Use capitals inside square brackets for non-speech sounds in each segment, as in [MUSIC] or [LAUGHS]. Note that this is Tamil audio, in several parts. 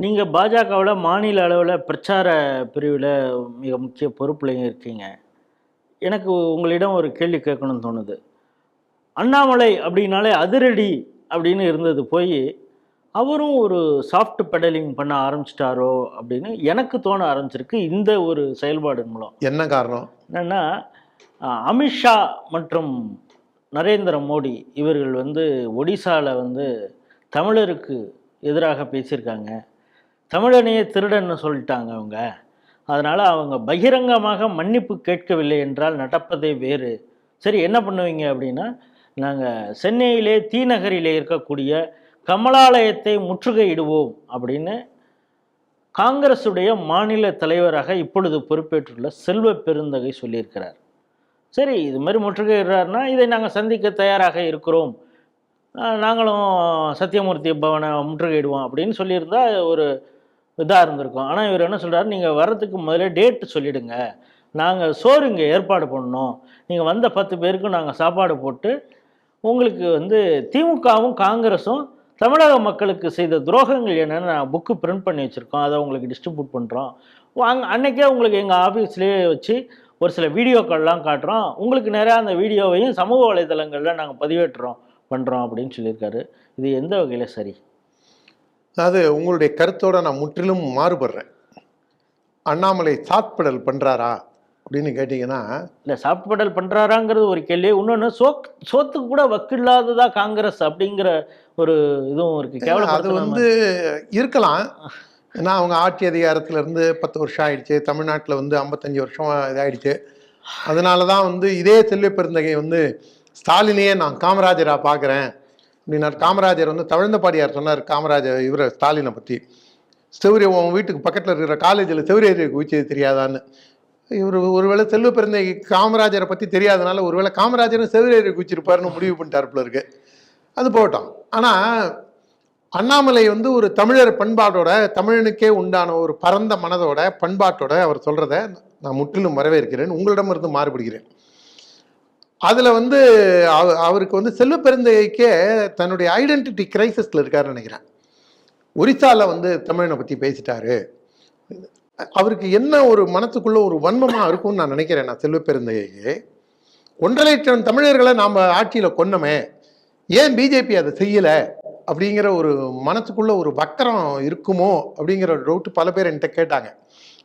நீங்கள் பாஜகவில் மாநில அளவில் பிரச்சார பிரிவில் மிக முக்கிய பொறுப்புலையும் இருக்கீங்க. எனக்கு உங்களிடம் ஒரு கேள்வி கேட்கணும்னு தோணுது. அண்ணாமலை அப்படின்னாலே அதிரடி அப்படின்னு இருந்தது போய் அவரும் ஒரு சாஃப்ட் பெடலிங் பண்ண ஆரம்பிச்சிட்டாரோ அப்படின்னு எனக்கு தோண ஆரம்பிச்சிருக்கு இந்த ஒரு செயல்பாடு மூலம். என்ன காரணம்? என்னென்னா அமித்ஷா மற்றும் நரேந்திர மோடி இவர்கள் வந்து ஒடிசாவில் வந்து தமிழருக்கு எதிராக பேசியிருக்காங்க. தமிழனையே திருடன்னு சொல்லிட்டாங்க அவங்க. அதனால் அவங்க பகிரங்கமாக மன்னிப்பு கேட்கவில்லை என்றால் நடப்பதே வேறு. சரி என்ன பண்ணுவீங்க அப்படின்னா நாங்கள் சென்னையிலே தீநகரிலே இருக்கக்கூடிய கமலாலயத்தை முற்றுகையிடுவோம் அப்படின்னு காங்கிரஸுடைய மாநில தலைவராக இப்பொழுது பொறுப்பேற்றுள்ள செல்வ பெருந்தகை சொல்லியிருக்கிறார். சரி இது மாதிரி முற்றுகையிடுறாருனா இதை நாங்கள் சந்திக்க தயாராக இருக்கிறோம். நாங்களும் சத்தியமூர்த்தி பவனை முற்றுகையிடுவோம் அப்படின்னு சொல்லியிருந்தால் ஒரு இதாக இருந்திருக்கும். ஆனால் இவர் என்ன சொல்கிறார் நீங்கள் வர்றதுக்கு முதல்ல டேட்டு சொல்லிடுங்க. நாங்கள் சோறு இங்கே ஏற்பாடு பண்ணோம் நீங்கள் வந்த பத்து பேருக்கும் நாங்கள் சாப்பாடு போட்டு உங்களுக்கு வந்து திமுகவும் காங்கிரஸும் தமிழக மக்களுக்கு செய்த துரோகங்கள் என்னென்னு நான் புக்கு பிரிண்ட் பண்ணி வச்சுருக்கோம். அதை உங்களுக்கு டிஸ்ட்ரிபியூட் பண்ணுறோம் வாங்க அன்னைக்கே உங்களுக்கு எங்கள் ஆஃபீஸ்லேயே வச்சு ஒரு சில வீடியோக்கள்லாம் காட்டுறோம். உங்களுக்கு நிறையா அந்த வீடியோவையும் சமூக வலைதளங்களில் நாங்கள் பதிவேற்றுறோம் பண்ணுறோம் அப்படின்னு சொல்லியிருக்காரு. இது எந்த வகையில் சரி? அதாவது உங்களுடைய கருத்தோட நான் முற்றிலும் மாறுபடுறேன். அண்ணாமலை சாத்படல் பண்றாரா அப்படின்னு கேட்டிங்கன்னா இல்லை சாப்பிடல் பண்ணுறாராங்கிறது ஒரு கேள்வி. இன்னொன்று சோக் சோத்துக்கு கூட வக்கில்லாததா காங்கிரஸ் அப்படிங்கிற ஒரு இதுவும் இருக்குது அது கேவலப்படுத்துற வந்து இருக்கலாம். ஏன்னா அவங்க ஆட்சி அதிகாரத்துல இருந்து பத்து வருஷம் ஆயிடுச்சு. தமிழ்நாட்டில் வந்து ஐம்பத்தஞ்சு வருஷம் இதாயிடுச்சு. அதனால தான் வந்து இதே செல்வ பெருந்தகை வந்து ஸ்டாலினையே நான் காமராஜரா பார்க்குறேன். அப்படின்னார். காமராஜர் வந்து தவழ்ந்தபாடியார் சொன்னார் காமராஜர் இவரை ஸ்டாலினை பற்றி செவ்வரிய உன் வீட்டுக்கு பக்கத்தில் இருக்கிற காலேஜில் செவ்வரிய குவிச்சது தெரியாதான்னு. இவர் ஒருவேளை செல்வ பிறந்த காமராஜரை பற்றி தெரியாதனால ஒருவேளை காமராஜரும் செவ்வரிய குவிச்சிருப்பாருன்னு முடிவு பண்ணிட்டார் இருக்கு. அது போகட்டும். ஆனால் அண்ணாமலை வந்து ஒரு தமிழர் பண்பாட்டோட தமிழனுக்கே உண்டான ஒரு பரந்த மனதோட பண்பாட்டோட அவர் சொல்கிறத நான் முற்றிலும் வரவேற்கிறேன். உங்களிடமிருந்து மாறுபடுகிறேன். அதில் வந்து அவ- அவருக்கு வந்து செல்வ பெருந்தகைக்கே தன்னுடைய ஐடென்டிட்டி கிரைசிஸில் இருக்காருன்னு நினைக்கிறேன். ஒரிசாவில் வந்து தமிழனை பற்றி பேசிட்டாரு. அவருக்கு என்ன ஒரு மனத்துக்குள்ள ஒரு வன்மமாக இருக்கும்னு நான் நினைக்கிறேன் நான் செல்வ பெருந்தகைக்கு ஒன்றரை லட்சம் தமிழர்களை நாம் ஆட்சியில் கொன்னோமே ஏன் பிஜேபி அதை செய்யலை அப்படிங்கிற ஒரு மனசுக்குள்ள ஒரு வக்கரம் இருக்குமோ அப்படிங்கிற ஒரு டவுட் பல பேர் என்கிட்ட கேட்டாங்க.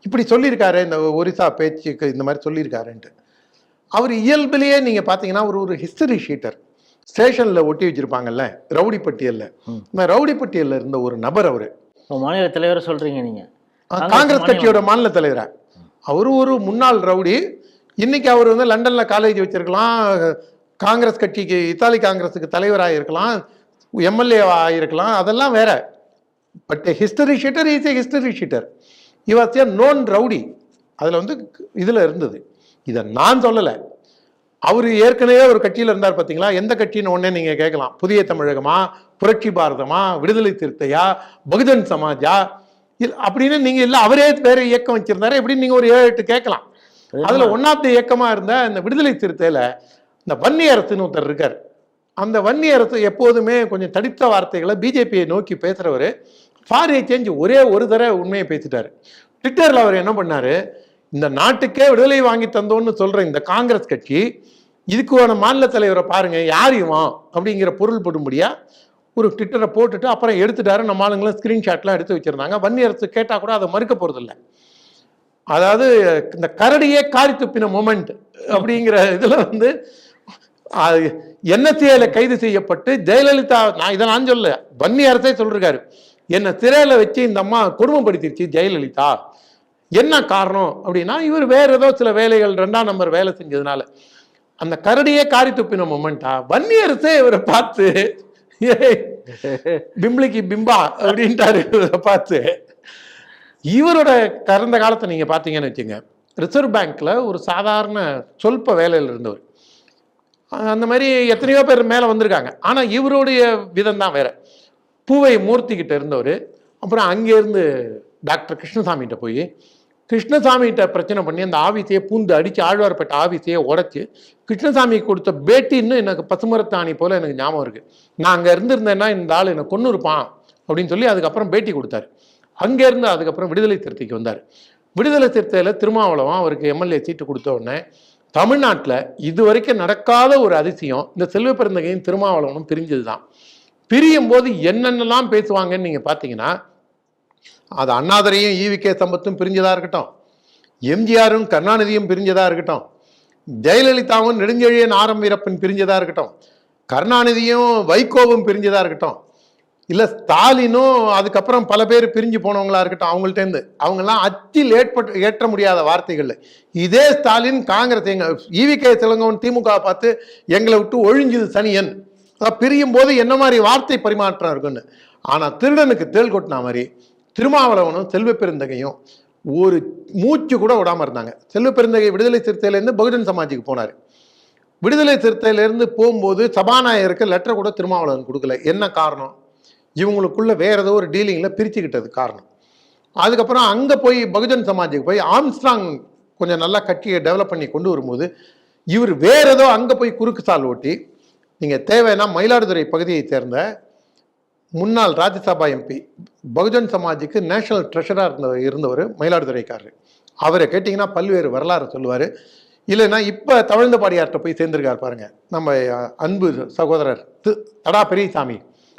இப்படி சொல்லியிருக்காரு இந்த ஒரிசா பேச்சுக்கு இந்த மாதிரி சொல்லியிருக்காருன்ட்டு. அவர் இயல்பிலேயே நீங்கள் பார்த்தீங்கன்னா ஒரு ஒரு ஹிஸ்டரி ஷீட்டர் ஸ்டேஷனில் ஒட்டி வச்சிருப்பாங்கல்ல ரவுடி பட்டியலில். இந்த ரவுடி பட்டியலில் இருந்த ஒரு நபர் அவர். மாநில தலைவரை சொல்கிறீங்க நீங்கள் காங்கிரஸ் கட்சியோட மாநில. தலைவரா? அவரு ஒரு முன்னாள் ரவுடி. இன்னைக்கு அவர் வந்து லண்டன்ல காலேஜ் வச்சிருக்கலாம். காங்கிரஸ் கட்சிக்கு இத்தாலி காங்கிரஸுக்கு தலைவராக இருக்கலாம். எம்எல்ஏ ஆகிருக்கலாம் அதெல்லாம் வேற. But history sheeter is a history sheeter he was a known rowdy. அதில் வந்து இதில் இருந்தது. இதை நான் சொல்லலை. அவர் ஏற்கனவே ஒரு கட்சியில் இருந்தார் பார்த்தீங்களா எந்த கட்சின்னு ஒன்னே நீங்கள் கேட்கலாம். புதிய தமிழகமா? புரட்சி பாரதமா? விடுதலை சிறுத்தையா? பகுஜன் சமாஜா? இல்ல அப்படின்னு நீங்க இல்ல அவரே வேற இயக்கம் வச்சிருந்தாரு. எப்படின்னு நீங்க ஒரு ஏழு எட்டு கேட்கலாம். அதுல ஒன்னாவது இயக்கமா இருந்த இந்த விடுதலை சிறுத்தையில இந்த வன்னி அரசுன்னு ஒருத்தர் இருக்கார். அந்த வன்னி அரசு எப்போதுமே கொஞ்சம் தடித்த வார்த்தைகளை பிஜேபியை நோக்கி பேசுறவர். ஃபார் சேஞ்ச் ஒரே ஒரு தடவை உண்மையை பேசிட்டாரு. ட்விட்டர்ல அவர் என்ன பண்ணாரு? இந்த நாட்டுக்கே விடுதலை வாங்கி தந்தோன்னு சொல்ற இந்த காங்கிரஸ் கட்சி இதுக்கான மாநில தலைவரை பாருங்க யார் இவன் அப்படிங்கிற பொருள் படும்படியா ஒரு ட்விட்டரை போட்டுட்டு அப்புறம் எடுத்துட்டாரு. நம்ம ஆளுங்களும் ஸ்கிரீன்ஷாட்லாம் எடுத்து வச்சிருந்தாங்க. வன்னி அரசு கேட்டால் கூட அதை மறுக்க போறதில்ல. அதாவது இந்த கரடியே காரி துப்பின மொமெண்ட் அப்படிங்கிற இதுல வந்து என்எஸ்ஏல கைது செய்யப்பட்டு ஜெயலலிதா நான் இதை நான் சொல்ல வன்னி அரசே சொல்லிருக்காரு. என்னை சிறையில் வச்சு இந்த அம்மா கொடுமைப்படுத்திருச்சு ஜெயலலிதா. என்ன காரணம் அப்படின்னா இவர் வேற ஏதோ சில வேலைகள் ரெண்டாம் நம்பர் வேலை செஞ்சதுனால. அந்த கரடியே காரி துப்பின மொமெண்டா வன்னியரசே இவரை பார்த்து "ஏய், பிம்லிக்கு பிம்பா அப்படின்ட்டாரு இவரை பார்த்து. இவரோட கடந்த காலத்தை நீங்க பார்த்தீங்கன்னு வச்சுங்க ரிசர்வ் பேங்க்ல ஒரு சாதாரண சொல்ப வேலையில் இருந்தவர். அந்த மாதிரி எத்தனையோ பேர் மேலே வந்திருக்காங்க. ஆனால் இவருடைய விதம் தான் வேற. பூவை மூர்த்திக்கிட்ட இருந்தவர். அப்புறம் அங்கேருந்து டாக்டர் கிருஷ்ணசாமிகிட்ட போய் கிருஷ்ணசாமிகிட்ட பிரச்சனை பண்ணி அந்த ஆவிசையை பூந்து அடித்து ஆழ்வார்பேட்டை ஆவிசையை உடச்சி கிருஷ்ணசாமி கொடுத்த பேட்டின்னு எனக்கு பசுமரத்தாணி போல் எனக்கு ஞாபகம் இருக்குது நான் அங்கே இருந்திருந்தேன்னா இந்த ஆள் என்னை கொன்று இருப்பான் அப்படின்னு சொல்லி அதுக்கப்புறம் பேட்டி கொடுத்தாரு. அங்கேருந்து அதுக்கப்புறம் விடுதலை சிறுத்தைக்கு வந்தார். விடுதலை சிறுத்தையில் திருமாவளவன் அவருக்கு எம்எல்ஏ சீட்டு கொடுத்த உடனே தமிழ்நாட்டில் இது வரைக்கும் நடக்காத ஒரு அதிசயம் இந்த செல்வ பிறந்தகையும் திருமாவளவனும் பிரிஞ்சது தான் பிரியும் போது என்னென்னலாம் பேசுவாங்கன்னு நீங்கள் பார்த்தீங்கன்னா அது அண்ணாதுரையும் ஈவிகே சம்பத்தும் பிரிஞ்சதாக இருக்கட்டும். எம்ஜிஆரும் கருணாநிதியும் பிரிஞ்சதாக இருக்கட்டும். ஜெயலலிதாவும் நெடுஞ்செழியன் ஆரம் வீரப்பன் பிரிஞ்சதாக இருக்கட்டும். கருணாநிதியும் வைகோவும் பிரிஞ்சதாக இருக்கட்டும். இல்லை ஸ்டாலினும் அதுக்கப்புறம் பல பேர் பிரிஞ்சு போனவங்களா இருக்கட்டும் அவங்கள்ட்டேருந்து அவங்கெல்லாம் அச்சில் ஏற்பட்டு ஏற்ற முடியாத வார்த்தைகள் இதே ஸ்டாலின் காங்கிரஸ் எங்க ஈவிகே சிலங்கவன் திமுக பார்த்து எங்களை விட்டு ஒழிஞ்சுது சனியன். அதான் பிரியும் போது என்ன மாதிரி வார்த்தை பரிமாற்றம் இருக்குன்னு ஆனால் திருடனுக்கு தேள் கொட்டின மாதிரி திருமாவளவனும் செல்வ பெருந்தகையும் ஒரு மூச்சு கூட விடாமல் இருந்தாங்க. செல்வ பெருந்தகை விடுதலை சிறுத்தையிலேருந்து பகுஜன் சமாஜுக்கு போனார். விடுதலை சிறுத்தையிலேருந்து போகும்போது சபாநாயகருக்கு லெட்டர் கூட திருமாவளவன் கொடுக்கல. என்ன காரணம்? இவங்களுக்குள்ள வேற ஏதோ ஒரு டீலிங்கில் பிரிச்சுக்கிட்டது காரணம். அதுக்கப்புறம் அங்கே போய் பகுஜன் சமாஜுக்கு போய் ஆம்ஸ்ட்ராங் கொஞ்சம் நல்லா கட்சியை டெவலப் பண்ணி கொண்டு வரும்போது இவர் வேற ஏதோ அங்கே போய் குறுக்கு சால் ஓட்டி நீங்கள் தேவைன்னா மயிலாடுதுறை பகுதியை சேர்ந்த முன்னாள் ராஜ்யசபா எம்பி பகுஜன் சமாஜுக்கு நேஷனல் ட்ரெஷராக இருந்த இருந்தவர் மயிலாடுதுறைக்காரர். அவரை கேட்டிங்கன்னா பல்வேறு வரலாறு சொல்லுவார். இல்லைன்னா இப்போ தவழ்ந்தபாடியார்கிட்ட போய் சேர்ந்திருக்கார் பாருங்க. நம்ம அன்பு சகோதரர் து தடா பெரியசாமி.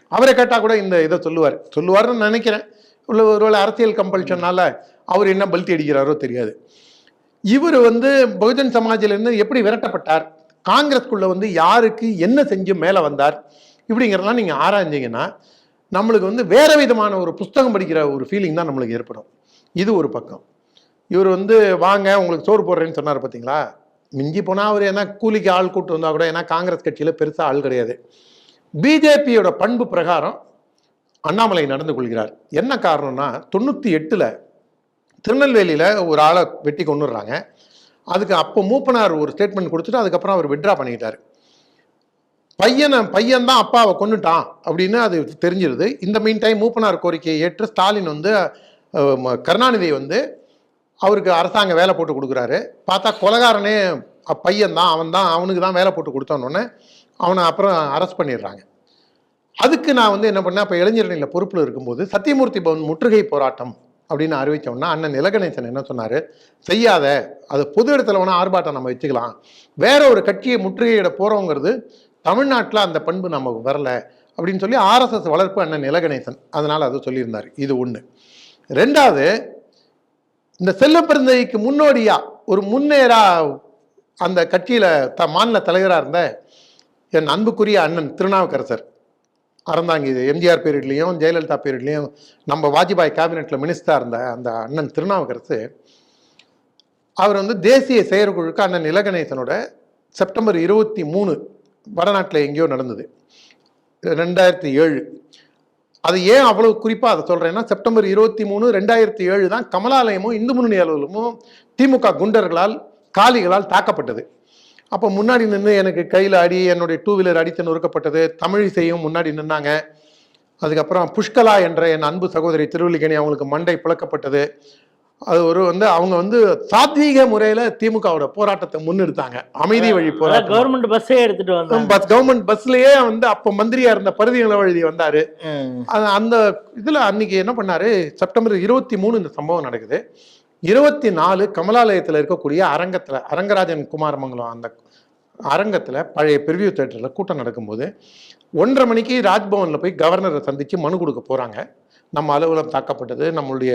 அவரை கேட்டால் கூட இந்த இதை சொல்லுவார். சொல்லுவார்னு நினைக்கிறேன். உள்ள ஒருவேளை அரசியல் கம்பல்ஷனால் அவர் என்ன பல்ட்டி அடிக்கிறாரோ தெரியாது. இவர் வந்து பகுஜன் சமாஜிலிருந்து எப்படி விரட்டப்பட்டார்? காங்கிரஸ்குள்ளே வந்து யாருக்கு என்ன செஞ்சு மேலே வந்தார்? இப்படிங்கிறதெல்லாம் நீங்கள் ஆராய்ஞ்சிங்கன்னா நம்மளுக்கு வந்து வேற விதமான ஒரு புஸ்தகம் படிக்கிற ஒரு ஃபீலிங் தான் நம்மளுக்கு ஏற்படும். இது ஒரு பக்கம். இவர் வந்து வாங்க உங்களுக்கு சோறு போடுறேன்னு சொன்னார் பார்த்தீங்களா மிஞ்சி போனால் அவர் ஏன்னா கூலிக்கு ஆள் கூட்டு வந்தால் கூட ஏன்னா காங்கிரஸ் கட்சியில் பெருசாக ஆள் கிடையாது. பிஜேபியோட பண்பு பிரகாரம் அண்ணாமலை நடந்து கொள்கிறார். என்ன காரணம்னா தொண்ணூற்றி எட்டில் திருநெல்வேலியில் ஒரு ஆளை வெட்டி கொண்டுடுறாங்க அதுக்கு அப்போ மூப்பனார் ஒரு ஸ்டேட்மெண்ட் கொடுத்துட்டு அதுக்கப்புறம் அவர் விட்ரா பண்ணிக்கிட்டார். பையனை பையன் தான் அப்பாவை கொன்னுட்டான் அப்படின்னு அது தெரிஞ்சிருது. இந்த மீன் டைம் மூப்பனார் கோரிக்கையை ஏற்று ஸ்டாலின் வந்து ம- கருணாநிதி வந்து அவருக்கு அரசாங்க வேலை போட்டு கொடுக்குறாரு. பார்த்தா கொலகாரனே பையன் தான் அவன் தான் அவனுக்கு தான் வேலை போட்டு கொடுத்தோன்னொன்னே அவனை அப்புறம் அரெஸ்ட் பண்ணிடுறாங்க. அதுக்கு நான் வந்து என்ன பண்ணேன் அப்போ இளைஞரணியில் பொறுப்பில் இருக்கும்போது சத்தியமூர்த்தி பவன் முற்றுகை போராட்டம் அப்படின்னு அறிவித்தோம்னா அண்ணன் நிலகணேசன் என்ன சொன்னார்? செய்யாத அது பொது இடத்துல வேணால் ஆர்ப்பாட்டம் நம்ம வச்சுக்கலாம். வேற ஒரு கட்சியை முற்றுகையிட போகிறோங்கிறது தமிழ்நாட்டில் அந்த பண்பு நமக்கு வரல அப்படின்னு சொல்லி ஆர்எஸ்எஸ் வளர்ப்பு அண்ணன் நிலகணேசன் அதனால் அதை சொல்லியிருந்தார். இது ஒன்று ரெண்டாவது இந்த செல்லப்பிறந்தைக்கு முன்னோடியாக ஒரு முன்னேறா அந்த கட்சியில் த மாநில தலைவராக இருந்த என் அன்புக்குரிய அண்ணன் திருநாவுக்கரசர் அறந்தாங்கி எம்ஜிஆர் பீரியட்லேயும் ஜெயலலிதா பீரியட்லேயும் நம்ம வாஜ்பாய் கேபினெட்டில் மினிஸ்டராக இருந்த அந்த அண்ணன் திருநாவுக்கரசு அவர் வந்து தேசிய செயற்குழுக்கு அண்ணன் நிலகணேசனோட செப்டம்பர் இருபத்தி மூணு வடநாட்டில் எங்கேயோ நடந்தது. ரெண்டாயிரத்தி ஏழு. அது ஏன் அவ்வளவு குறிப்பாக அதை சொல்கிறேன்னா செப்டம்பர் இருபத்தி மூணு ரெண்டாயிரத்தி ஏழு தான் கமலாலயமும் இந்து முன்னணி அலுவலமும் திமுக குண்டர்களால் காலிகளால் தாக்கப்பட்டது. அப்போ முன்னாடி நின்று எனக்கு கையில் அடி என்னுடைய டூ வீலர் அடித்து நொறுக்கப்பட்டது. தமிழிசையும் முன்னாடி நின்னாங்க. அதுக்கப்புறம் புஷ்கலா என்ற என் அன்பு சகோதரி திருவல்லிக்கணி அவங்களுக்கு மண்டை பிளக்கப்பட்டது. அது ஒரு வந்து அவங்க வந்து சாத்வீக முறையில் திமுகவோட போராட்டத்தை முன்னெடுத்தாங்க அமைதி வழி போராட்டம். கவர்மெண்ட் பஸ்ஸே எடுத்துட்டு வந்தாங்க. பஸ் கவர்மெண்ட் பஸ்லயே வந்து அப்ப மந்திரியா இருந்த பருதி நிலவழுதி வந்தாரு. அந்த இதுல அன்னைக்கு என்ன பண்ணாரு? செப்டம்பர் இருபத்தி மூணு இந்த சம்பவம் நடக்குது. இருபத்தி நாலு கமலாலயத்துல இருக்கக்கூடிய அரங்கத்துல அரங்கராஜன் குமாரமங்கலம் அந்த அரங்கத்துல பழைய பிரிவியூ தேட்டர்ல கூட்டம் நடக்கும்போது ஒன்றரை மணிக்கு ராஜ்பவன்ல போய் கவர்னரை சந்திச்சு மனு கொடுக்க போறாங்க. நம்ம அலுவலகம் தாக்கப்பட்டது நம்மளுடைய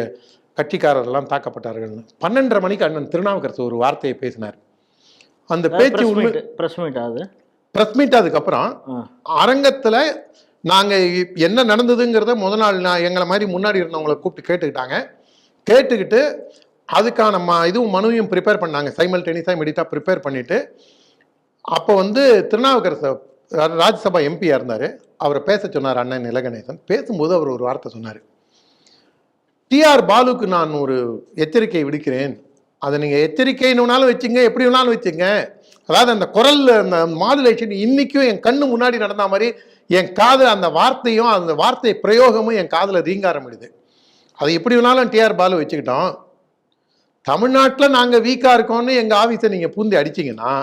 கட்சிக்காரர்லாம் தாக்கப்பட்டார்கள்னு பன்னெண்டரை மணிக்கு அண்ணன் திருநாவுக்கரசு ஒரு வார்த்தையை பேசினார். அந்த பேச்சு உண்மை பிரஸ் மீட் ஆகுது பிரஸ் மீட் அதுக்கப்புறம். அரங்கத்துல நாங்க இ- என்ன நடந்ததுங்கிறத முத நாள் நான் எங்களை மாதிரி முன்னாடி இருந்தவங்களை கூப்பிட்டு கேட்டுக்கிட்டாங்க. கேட்டுக்கிட்டு அதுக்கான இதுவும் மனுவையும் ப்ரிப்பேர் பண்ணாங்க. சைமல்டேனியஸாக இமீடியட்டாக ப்ரிப்பேர் பண்ணிட்டு அப்போ வந்து திருநாவுக்கரசு ராஜ்யசபா எம்பியாக இருந்தார். அவரை பேச சொன்னார் அண்ணன் நிலகணேசன் பேசும்போது அவர் ஒரு வார்த்தை சொன்னார். டிஆர் பாலுக்கு நான் ஒரு எச்சரிக்கை விடுக்கிறேன். அதை நீங்கள் எச்சரிக்கைன்னு வச்சுங்க எப்படி வேணாலும் வச்சுங்க. அதாவது அந்த குரல் அந்த மாடுலேஷன் இன்றைக்கும் என் கண்ணு முன்னாடி நடந்த மாதிரி என் காது அந்த வார்த்தையும் அந்த வார்த்தை பிரயோகமும் என் காதில் ரீங்காரமிடுது அது எப்படி வேணாலும் டிஆர் பாலு வச்சுக்கிட்டோம். தமிழ்நாட்டில் நாங்கள் வீக்காக இருக்கோம்னு எங்கள் ஆஃபீஸை நீங்கள் பூந்தி அடிச்சிங்கன்னா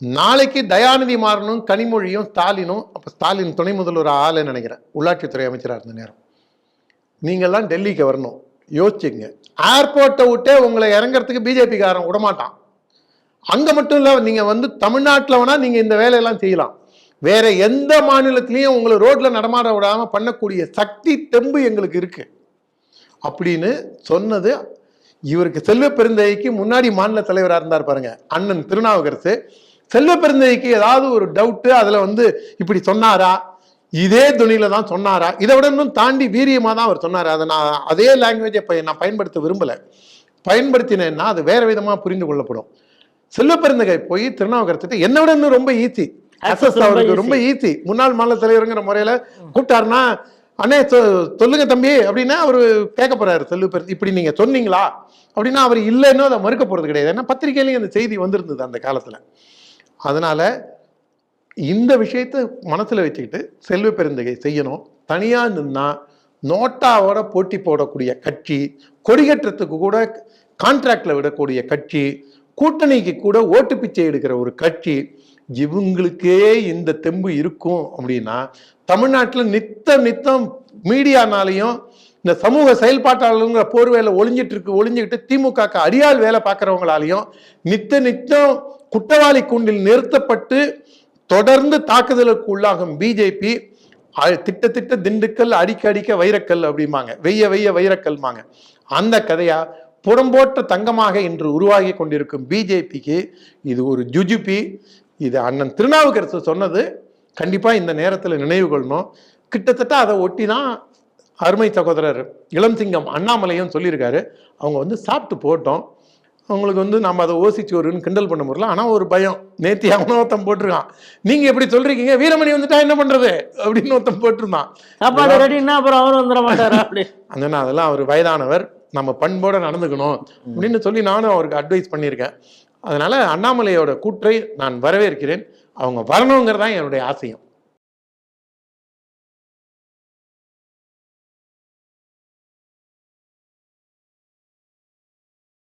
நாளைக்கு தயாநிதி மாறனும் கனிமொழியும் ஸ்டாலினும் அப்போ ஸ்டாலின் துணை முதல்வர் ஆளுன்னு நினைக்கிறேன். உள்ளாட்சித்துறை அமைச்சராக இருந்த நேரம். நீங்கள்லாம் டெல்லிக்கு வரணும். யோசிச்சுங்க. ஏர்போர்ட்டை விட்டே உங்களை இறங்குறதுக்கு பிஜேபிக்காரன் விடமாட்டான். அங்கே மட்டும் இல்லை நீங்கள் வந்து தமிழ்நாட்டில் வேணால் நீங்கள் இந்த வேலையெல்லாம் செய்யலாம். வேற எந்த மாநிலத்திலையும் உங்களை ரோட்டில் நடமாட விடாமல் பண்ணக்கூடிய சக்தி தெம்பு எங்களுக்கு இருக்கு. அப்படின்னு சொன்னது இவருக்கு செல்வ பெருந்தகைக்கு முன்னாடி மாநில தலைவராக இருந்தார் பாருங்க அண்ணன் திருநாவுக்கரசு. செல்வ பெருந்தகைக்கு ஏதாவது ஒரு டவுட்டு அதுல வந்து இப்படி சொன்னாரா? இதே துணியில தான் சொன்னாரா? இதை விட இன்னும் தாண்டி வீரியமா தான் அவர் சொன்னார். அதை நான் அதே லாங்குவேஜை நான் பயன்படுத்த விரும்பல. பயன்படுத்தினேன்னா அது வேற விதமா புரிந்து கொள்ளப்படும். செல்வ பெருந்தகை போய் திருநாவுக்கரசு என்னை விட இன்னும் ரொம்ப ஈஸி அசஸ் அவருக்கு. ரொம்ப ஈஸி முன்னாள் மாநில தலைவருங்கிற முறையில கூப்பிட்டாருன்னா அண்ணே சொ- சொல்லுங்க தம்பி அப்படின்னா அவர் கேட்க போறாரு செல்வ பெரு இப்படி நீங்க சொன்னீங்களா? அப்படின்னா அவர் இல்லைன்னு அதை மறுக்க போறது கிடையாது. ஏன்னா பத்திரிகையிலையும் அந்த செய்தி வந்திருந்தது அந்த காலத்துல. அதனால் இந்த விஷயத்தை மனசில் வச்சுக்கிட்டு செல்வ பெருந்தகை செய்யணும். தனியாக நின்னால் நோட்டாவோட போட்டி போடக்கூடிய கட்சி கொடிகற்றத்துக்கு கூட கான்ட்ராக்டில் விடக்கூடிய கட்சி கூட்டணிக்கு கூட ஓட்டு பிச்சை எடுக்கிற ஒரு கட்சி இவங்களுக்கே இந்த தெம்பு இருக்கும் அப்படின்னா தமிழ்நாட்டில் நித்தம் நித்தம் மீடியானாலையும் இந்த சமூக செயல்பாட்டாளருங்கிற போர்வையில ஒளிஞ்சிட்டு இருக்கு ஒளிஞ்சுக்கிட்டு திமுக அடியாள் வேலை பார்க்குறவங்களாலையும் நித்த நித்தம் குற்றவாளி கூண்டில் நிறுத்தப்பட்டு தொடர்ந்து தாக்குதலுக்கு உள்ளாகும் பிஜேபி திட்டத்திட்ட திண்டுக்கல் அடிக்க அடிக்க வைரக்கல் அப்படிம்பாங்க. வெய்ய வெய்ய வைரக்கல்மாங்க. அந்த கதையா புறம்போட்ட தங்கமாக இன்று உருவாகி கொண்டிருக்கும் பிஜேபிக்கு இது ஒரு ஜுஜுபி. இது அண்ணன் திருநாவுக்கரசு சொன்னது. கண்டிப்பா இந்த நேரத்தில் நினைவு கொள்ளணும். கிட்டத்தட்ட அதை ஒட்டி தான் அருமை சகோதரர் இளம் சிங்கம் அண்ணாமலையும் சொல்லியிருக்காரு. அவங்க வந்து சாப்பிட்டு போட்டோம். அவங்களுக்கு வந்து நம்ம அதை ஓசிச்சு வருன்னு கிண்டல் பண்ண முடியல. ஆனால் ஒரு பயம். நேத்தி அவனும் ஒருத்தன் போட்டிருக்கான். நீங்க எப்படி சொல்றீங்க வீரமணி வந்துட்டா என்ன பண்றது? அப்படின்னு ஒருத்தன் போட்டிருந்தான். சாப்பாடு ரெடின்னா அப்புறம் அவரும் வந்துட மாட்டாரா அப்படி? [LAUGHS] அண்ணா அதெல்லாம் அவர் வயதானவர். நம்ம பண்போட நடந்துக்கணும். அப்படின்னு சொல்லி நானும் அவருக்கு அட்வைஸ் பண்ணியிருக்கேன். அதனால அண்ணாமலையோட கூற்றை நான் வரவேற்கிறேன். அவங்க வரணுங்கிறது தான் என்னுடைய ஆசையம்.